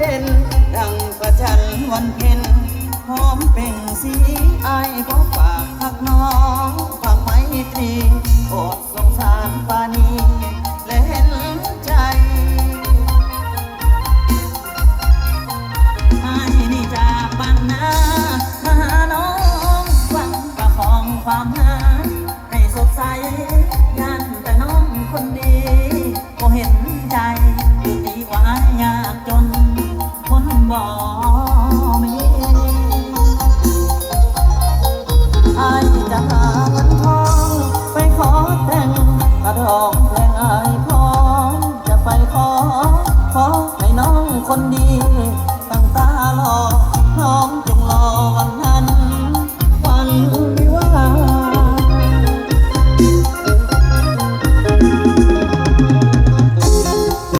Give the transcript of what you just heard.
เด่น ดังประจันวันเพ็ญหอมเป่งสีอายขอฝากพักน้องฝากไม่ตรีอดสงสารปานีและเห็นใจไอ้นี่จากบ้านนามาหาน้องฟังประคองความหา ของ